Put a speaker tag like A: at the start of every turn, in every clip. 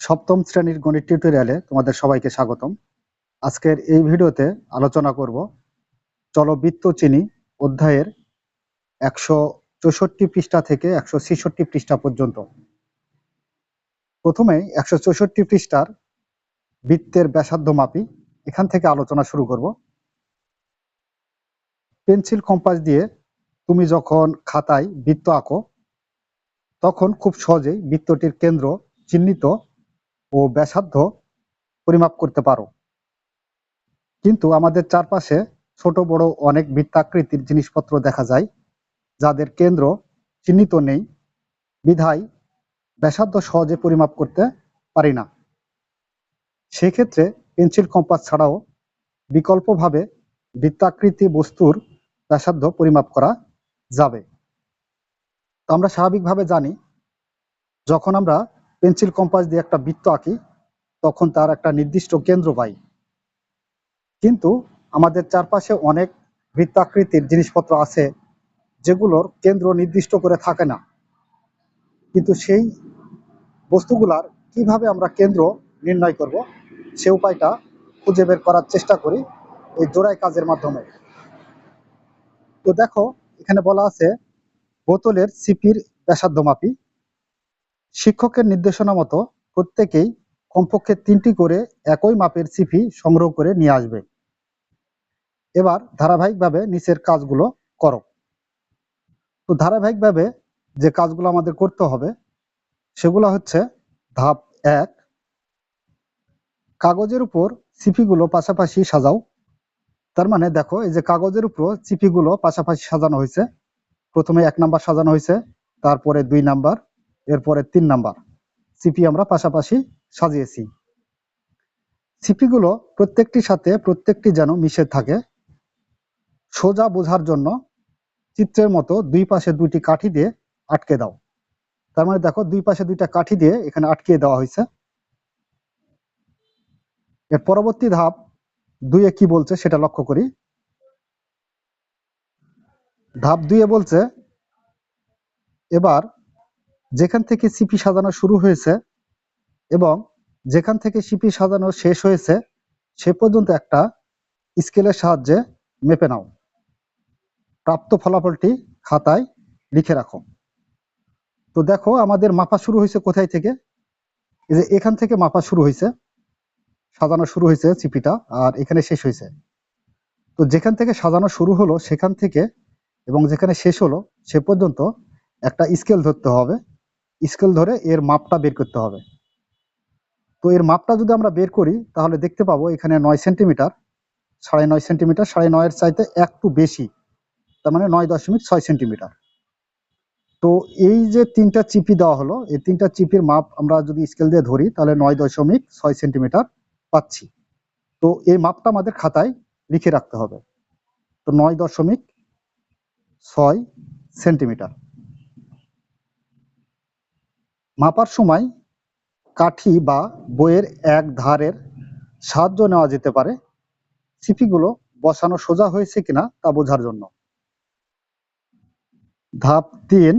A: সপ্তম শ্রেণির গণিত টিউটোরিয়ালে তোমাদের সবাইকে স্বাগতম। আজকের এই ভিডিওতে আলোচনা করব চলবৃত্ত চিনি অধ্যায়ের একশো চৌষট্টি পৃষ্ঠা থেকে একশো ছেষট্টি পৃষ্ঠা পর্যন্ত। প্রথমে একশো চৌষট্টি পৃষ্ঠার বৃত্তের ব্যাসার্ধ মাপি, এখান থেকে আলোচনা শুরু করব। পেন্সিল কম্পাস দিয়ে তুমি যখন খাতায় বৃত্ত আঁকো, তখন খুব সহজেই বৃত্তটির কেন্দ্র চিহ্নিত ও ব্যাসার্ধ পরিমাপ করতে পারো। কিন্তু আমাদের চারপাশে ছোট, বড় অনেক বৃত্তাকৃতির জিনিসপত্র দেখা যায়, যাদের কেন্দ্র চিহ্নিত নেই। বিধায় ব্যাসার্ধ সহজে পরিমাপ করতে পারি না। সেক্ষেত্রে পেন্সিল কম্পাস ছাড়াও বিকল্পভাবে বৃত্তাকৃতি বস্তুর ব্যাসার্ধ পরিমাপ করা যাবে। তো আমরা স্বাভাবিকভাবে জানি, যখন আমরা পেন্সিল কম্পাস দিয়ে একটা বৃত্ত আঁকি, তখন তার একটা নির্দিষ্ট কেন্দ্র পাই। কিন্তু আমাদের চারপাশে অনেক বৃত্তাকৃতির জিনিসপত্র আছে, যেগুলোর কেন্দ্র নির্দিষ্ট করে থাকে না। কিন্তু সেই বস্তুগুলার কীভাবে আমরা কেন্দ্র নির্ণয় করব, সে উপায়টা খুঁজে বের করার চেষ্টা করি এই জোড়াই কাজের মাধ্যমে। তো দেখো, এখানে বলা আছে, বোতলের সিপির ব্যাসার্ধ মাপি। শিক্ষকের নির্দেশনা মতো প্রত্যেকেই কমপক্ষে তিনটি করে একই মাপের সিপি সংগ্রহ করে নিয়ে আসবে। এবার ধারাবাহিকভাবে নিচের কাজগুলো করো। তো ধারাবাহিকভাবে যে কাজগুলো আমাদের করতে হবে, সেগুলো হচ্ছে ধাপ এক, কাগজের উপর সিপিগুলো পাশাপাশি সাজাও। তার মানে দেখো, এই যে কাগজের উপর চিপিগুলো পাশাপাশি সাজানো হয়েছে। প্রথমে এক নাম্বার সাজানো হয়েছে, তারপরে দুই নাম্বার এরপরে তিন নাম্বার, সিপি আমরা পাশাপাশি সাজিয়েছি। সিপিগুলো প্রত্যেকটির সাথে প্রত্যেকটি যেন মিশে থাকে, সোজা বোঝার জন্য চিত্রের মতো দুই পাশে দুইটি কাঠি দিয়ে আটকে দাও। তার মানে দেখো, দুই পাশে দুইটা কাঠি দিয়ে এখানে আটকে দেওয়া হয়েছে। এর পরবর্তী ধাপ দুইয়ে কি বলছে সেটা লক্ষ্য করি। ধাপ দুইয়ে বলছে, এবার যেখান থেকে সিপি সাজানো শুরু হয়েছে এবং যেখান থেকে সিপি সাজানো শেষ হয়েছে, সে পর্যন্ত একটা স্কেলের সাহায্যে মেপে নাও। প্রাপ্ত ফলাফলটি খাতায় লিখে রাখো। তো দেখো, আমাদের মাপা শুরু হয়েছে কোথায় থেকে? এই যে এখান থেকে মাপা শুরু হয়েছে, সাজানো শুরু হয়েছে চিপিটা আর এখানে শেষ হয়েছে। তো যেখান থেকে সাজানো শুরু হলো সেখান থেকে এবং যেখানে শেষ হলো, সে পর্যন্ত একটা স্কেল ধরতে হবে। স্কেল ধরে এর মাপটা বের করতে হবে। তো এর মাপটা যদি আমরা বের করি, তাহলে দেখতে পাবো এখানে নয় সেন্টিমিটার, সাড়ে নয় সেন্টিমিটার, সাড়ে নয়ের চাইতে একটু বেশি, তার মানে নয় দশমিক ছয় সেন্টিমিটার। তো এই যে তিনটা চিপি দেওয়া হলো, এই তিনটা চিপির মাপ আমরা যদি স্কেল দিয়ে ধরি, তাহলে নয় দশমিক ছয় সেন্টিমিটার পাচ্ছি। তো এই মাপটা আমাদের খাতায় লিখে রাখতে হবে। তো নয় দশমিক ছয় সেন্টিমিটার। মাপার সময় কাঠি বা বইয়ের এক ধারের সাহায্য নেওয়া যেতে পারে। সিপিগুলো বসানো সোজা হয়েছে কিনা তা বোঝার জন্য। ধাপ তিন।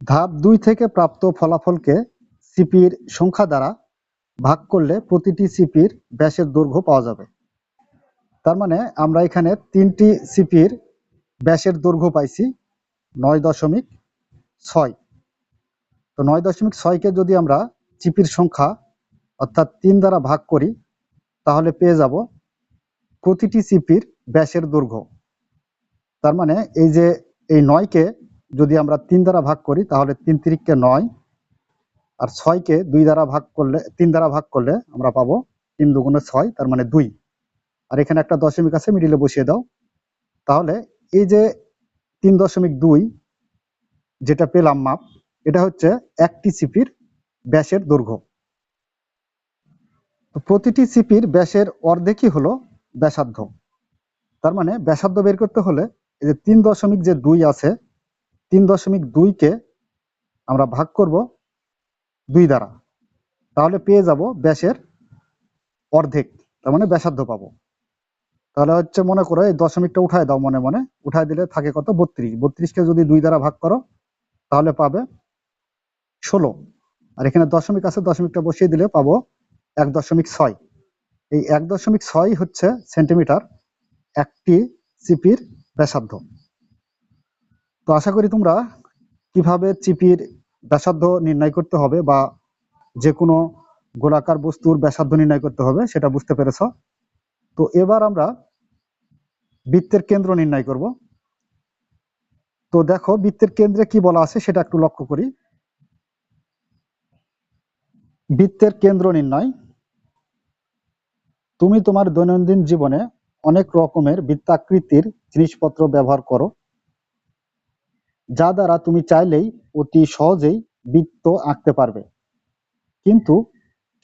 A: ধাপ দুই থেকে প্রাপ্ত ফলাফলকে সিপির সংখ্যা দ্বারা ভাগ করলে প্রতিটি সিপির ব্যাসের দৈর্ঘ্য পাওয়া যাবে। তার মানে আমরা এখানে তিনটি সিপির ব্যাসের দৈর্ঘ্য পাইছি নয় দশমিক ছয়। তো নয় দশমিক ছয়কে যদি আমরা চিপির সংখ্যা অর্থাৎ তিন দ্বারা ভাগ করি, তাহলে পেয়ে যাব প্রতিটি চিপির ব্যাসের দৈর্ঘ্য। তার মানে এই যে এই নয়কে যদি আমরা তিন দ্বারা ভাগ করি, তাহলে তিন তিরিককে নয় আর ছয়কে দুই দ্বারা ভাগ করলে, তিন দ্বারা ভাগ করলে আমরা পাবো তিন দুগুণে ছয়, তার মানে দুই। আর এখানে একটা দশমিক আছে মিডিলে বসিয়ে দাও। তাহলে এই যে তিন দশমিক দুই, যেটা পেলাম মাপ এটা হচ্ছে একটি সিপির ব্যাসের দৈর্ঘ্য। প্রতিটি সিপির ব্যাসের অর্ধেকই হলো ব্যাসার্ধ। তার মানে ব্যাসার্ধ বের করতে হলে এই যে তিন দশমিক যে দুই আছে, তিন দশমিক দুইকে আমরা ভাগ করব দুই দ্বারা। তাহলে পেয়ে যাব ব্যাসের অর্ধেক, তার মানে ব্যাসার্ধ পাবো। তাহলে হচ্ছে মনে করো এই দশমিকটা উঠায় দাও মনে মনে, উঠায় দিলে থাকে কত? বত্রিশ। বত্রিশকে যদি দুই দ্বারা ভাগ করো, তাহলে পাবে ষোলো। আর এখানে দশমিক আছে, দশমিকটা বসিয়ে দিলে পাবো এক দশমিক ছয়। এই এক দশমিক ছয় হচ্ছে সেন্টিমিটার একটি চিপির ব্যাসার্ধ। তো আশা করি তোমরা কীভাবে চিপির ব্যাসার্ধ নির্ণয় করতে হবে বা যে কোনো গোলাকার বস্তুর ব্যাসার্ধ নির্ণয় করতে হবে সেটা বুঝতে পেরেছ। তো এবার আমরা বৃত্তের কেন্দ্র নির্ণয় করব। তো দেখো বৃত্তের কেন্দ্রে কি বলা আছে সেটা একটু লক্ষ্য করি। বৃত্তের কেন্দ্র নির্ণয়। তুমি তোমার দৈনন্দিন জীবনে অনেক রকমের বৃত্তাকৃতির জিনিসপত্র ব্যবহার করো, যা দ্বারা তুমি চাইলেই অতি সহজেই বৃত্ত আঁকতে পারবে। কিন্তু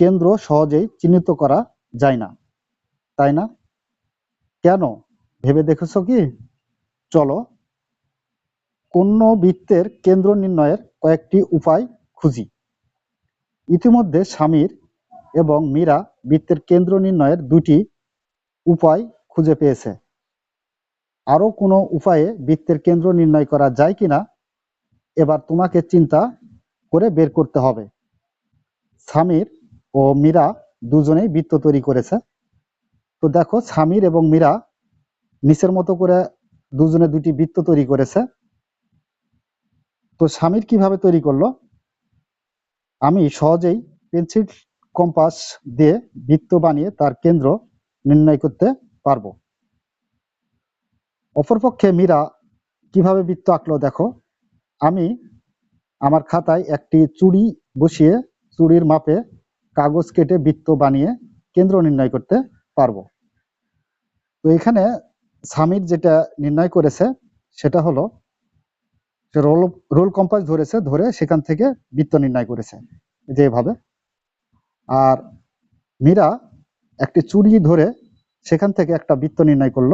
A: কেন্দ্র সহজেই চিহ্নিত করা যায় না, তাই না? কেন? ভেবে দেখেছ কি? চলো, কোন বৃত্তের কেন্দ্র নির্ণয়ের কয়েকটি উপায় খুঁজি। ইতিমধ্যে স্বামীর এবং মীরা বৃত্তের কেন্দ্র নির্ণয়ের দুটি উপায় খুঁজে পেয়েছে। আরও কোনো উপায়ে বৃত্তের কেন্দ্র নির্ণয় করা যায় কিনা, এবার তোমাকে চিন্তা করে বের করতে হবে। স্বামীর ও মীরা দুজনেই বৃত্ত তৈরি করেছে। তো দেখো, স্বামীর এবং মীরা নিচের মতো করে দুজনে দুটি বৃত্ত তৈরি করেছে। তো স্বামীর কীভাবে তৈরি করল? সহজেই পেন্সিল কম্পাস দিয়ে বৃত্ত বানিয়ে তার কেন্দ্র নির্ণয় করতে পারব। অপরপক্ষে মীরা কীভাবে বৃত্ত আঁকলো দেখো। আমি আমার খাতায় একটি চুড়ি বসিয়ে চুড়ির মাপে কাগজ কেটে বৃত্ত বানিয়ে কেন্দ্র নির্ণয় করতে পারব। তো এখানে স্বামীর যেটা নির্ণয় করেছে সেটা হলো রোল রোল কম্পাস ধরেছে, ধরে সেখান থেকে বৃত্ত নির্ণয় করেছে যেভাবে আর মীরা একটি চুরি ধরে সেখান থেকে একটা বৃত্ত নির্ণয় করল।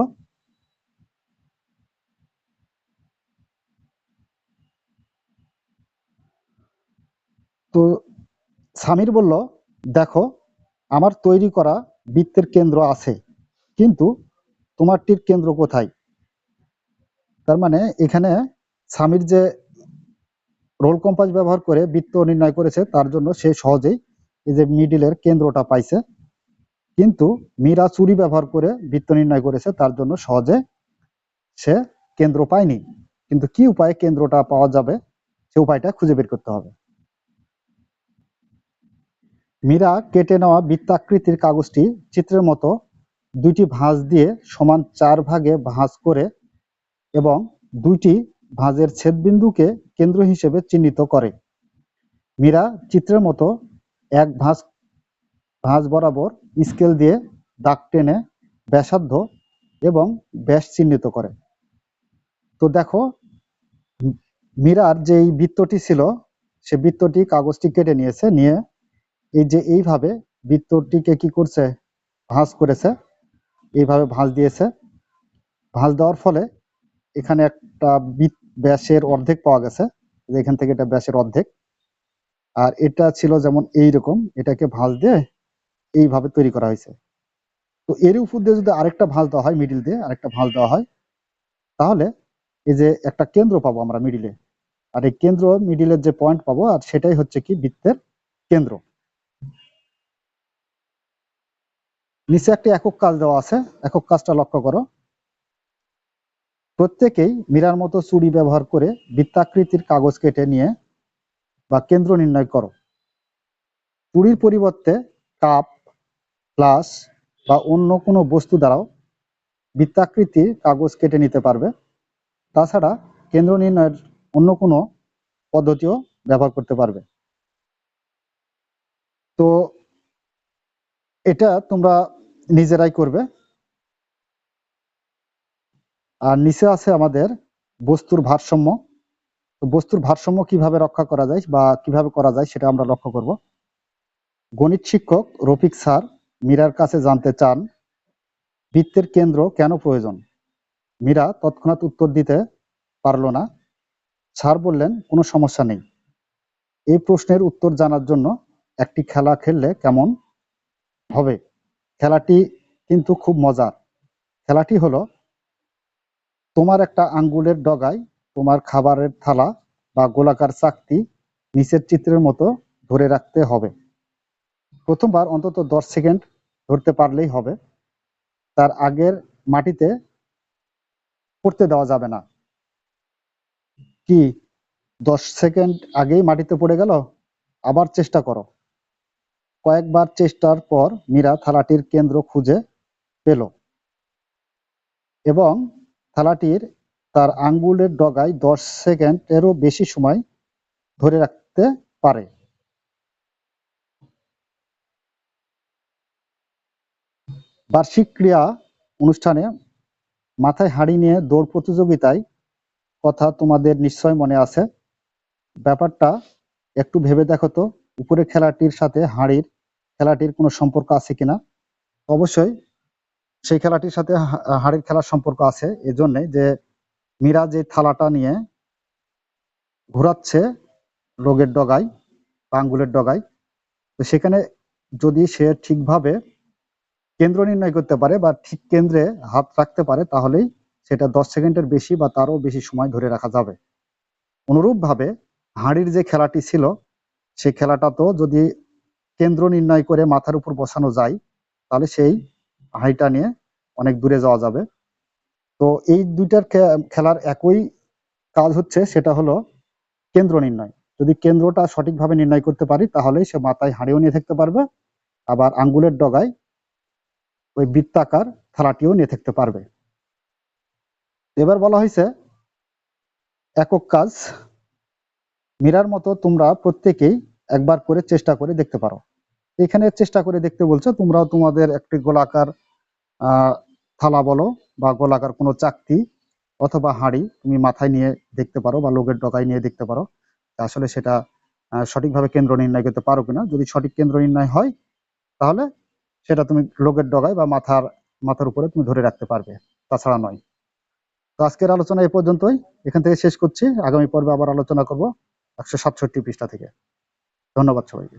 A: তো সামির বলল, দেখো, আমার তৈরি করা বৃত্তের কেন্দ্র আছে, কিন্তু তোমারটির কেন্দ্র কোথায়? তার মানে এখানে স্বামীর যে রোল কম্পাস ব্যবহার করে বৃত্ত নির্ণয় করেছে, তার জন্য সে সহজেই এই যে মিডিলের কেন্দ্রটা পাইছে। কিন্তু মীরা চুরি ব্যবহার করে বৃত্ত নির্ণয় করেছে, তার জন্য সহজে সে কেন্দ্র পায়নি। কিন্তু কি উপায়ে কেন্দ্রটা পাওয়া যাবে, সে উপায়টা খুঁজে বের করতে হবে। মীরা কেটে নেওয়া বৃত্তাকৃতির কাগজটি চিত্রের মতো দুইটি ভাঁজ দিয়ে সমান চার ভাগে ভাঁজ করে এবং দুইটি ভাঁজের ছেদবিন্দুকে কেন্দ্র হিসেবে চিহ্নিত করে। মীরা চিত্রের মতো এক ভাঁজ ভাঁজ বরাবর স্কেল দিয়ে দাগ টেনে ব্যাসার্ধ এবং ব্যাস চিহ্নিত করে। তো দেখো, মীরার যেই বৃত্তটি ছিল, সে বৃত্তটি কাগজটি কেটে নিয়েছে, নিয়ে এই যে এইভাবে বৃত্তটিকে কি করছে, ভাঁজ করেছে, এইভাবে ভাঁজ দিয়েছে। ভাঁজ দেওয়ার ফলে এখানে একটা ব্যাসের অর্ধেক পাওয়া গেছে। এখান থেকে এটা ব্যাসের অর্ধেক। আর এটা ছিল যেমন এই রকম এটাকে ভাঁজ দিয়ে এইভাবে তৈরি করা হয়েছে। তো এর উপর দিয়ে যদি আরেকটা ভাঁজ দেওয়া হয় মিডিল দিয়ে আরেকটা ভাঁজ দেওয়া হয়, তাহলে এই যে একটা কেন্দ্র পাবো আমরা মিডিলে আর এই কেন্দ্র মিডিলের যে পয়েন্ট পাবো, আর সেটাই হচ্ছে কি বৃত্তের কেন্দ্র। নিচে একটা একক কাজ দেওয়া আছে। একক কাজটা লক্ষ্য করো। প্রত্যেকেই মীরার মতো চুড়ি ব্যবহার করে বৃত্তাকৃতির কাগজ কেটে নিয়ে বা কেন্দ্র নির্ণয় করো। চুড়ির পরিবর্তে কাপ, গ্লাস বা অন্য কোনো বস্তু দ্বারাও বৃত্তাকৃতির কাগজ কেটে নিতে পারবে। তাছাড়া কেন্দ্র নির্ণয়ের অন্য কোনো পদ্ধতিও ব্যবহার করতে পারবে। তো এটা তোমরা নিজেরাই করবে। আর নিচে আছে আমাদের বস্তুর ভারসাম্য। তো বস্তুর ভারসাম্য কীভাবে রক্ষা করা যায় বা কীভাবে করা যায় সেটা আমরা লক্ষ্য করব। গণিত শিক্ষক রফিক স্যার মীরার কাছে জানতে চান, বৃত্তের কেন্দ্র কেন প্রয়োজন? মীরা তৎক্ষণাৎ উত্তর দিতে পারল না। স্যার বললেন, কোনো সমস্যা নেই। এই প্রশ্নের উত্তর জানার জন্য একটি খেলা খেললে কেমন হবে? খেলাটি কিন্তু খুব মজার। খেলাটি হলো তোমার একটা আঙ্গুলের ডগায় তোমার খাবারের থালা বা গোলাকার চাকতি নিচের চিত্রের মতো ধরে রাখতে হবে। প্রথমবার অন্তত দশ সেকেন্ড ধরতে পারলেই হবে। তার আগের মাটিতে পড়তে দেওয়া যাবে না। কি? দশ সেকেন্ড আগেই মাটিতে পড়ে গেল? আবার চেষ্টা করো। কয়েকবার চেষ্টার পর মীরা থালাটির কেন্দ্র খুঁজে পেল। এবং থালাটির তার আঙ্গুলের ডগায় দশ সেকেন্ডেরও বেশি সময় ধরে রাখতে পারে। বার্ষিক ক্রীড়া অনুষ্ঠানে মাথায় হাঁড়ি নিয়ে দৌড় প্রতিযোগিতায় কথা তোমাদের নিশ্চয় মনে আছে। ব্যাপারটা একটু ভেবে দেখো তো উপরে খেলাটির সাথে হাঁড়ির খেলাটির কোনো সম্পর্ক আছে কিনা? অবশ্যই সেই খেলাটির সাথে হাঁড়ির খেলার সম্পর্ক আছে। এজন্যে যে মীরা যে থালাটা নিয়ে ঘোরাচ্ছে রোগের ডগায়, বা আঙ্গুলের ডগায়, তো সেখানে যদি সে ঠিকভাবে কেন্দ্র নির্ণয় করতে পারে বা ঠিক কেন্দ্রে হাত রাখতে পারে, তাহলেই সেটা দশ সেকেন্ডের বেশি বা তারও বেশি সময় ধরে রাখা যাবে। অনুরূপভাবে হাঁড়ির যে খেলাটি ছিল সেই খেলাটা তো যদি কেন্দ্র নির্ণয় করে মাথার উপর বসানো যায়, তাহলে সেই হাঁড়িটা নিয়ে অনেক দূরে যাওয়া যাবে। তো এই দুইটার খেলার একই কাজ হচ্ছে, সেটা হলো কেন্দ্র নির্ণয়। যদি কেন্দ্রটা সঠিকভাবে নির্ণয় করতে পারি, তাহলেই সে মাথায় হাঁড়িও নিয়ে থাকতে পারবে, আবার আঙ্গুলের ডগায় ওই বৃত্তাকার থালাটিও নিয়ে থাকতে পারবে। এবার বলা হয়েছে, একক কাজ, মীরার মতো তোমরা প্রত্যেকেই একবার করে চেষ্টা করে দেখতে পারো। এখানে চেষ্টা করে দেখতে বলছে, তোমরাও তোমাদের একটি গোলাকার থালা বলো বা গোলাকার কোনো চাকতি অথবা হাঁড়ি তুমি মাথায় নিয়ে দেখতে পারো বা লোকের ডগায় নিয়ে দেখতে পারো। আসলে সেটা সঠিকভাবে কেন্দ্র নির্ণয় করতে পারো কিনা। যদি সঠিক কেন্দ্র নির্ণয় হয়, তাহলে সেটা তুমি লোকের ডগায় বা মাথার মাথার উপরে তুমি ধরে রাখতে পারবে, তাছাড়া নয়। তো আজকের আলোচনা এই পর্যন্তই। এখান থেকে শেষ করছি। আগামী পর্বে আবার আলোচনা করব একশো সাতষট্টি পৃষ্ঠা থেকে। ধন্যবাদ সবাইকে।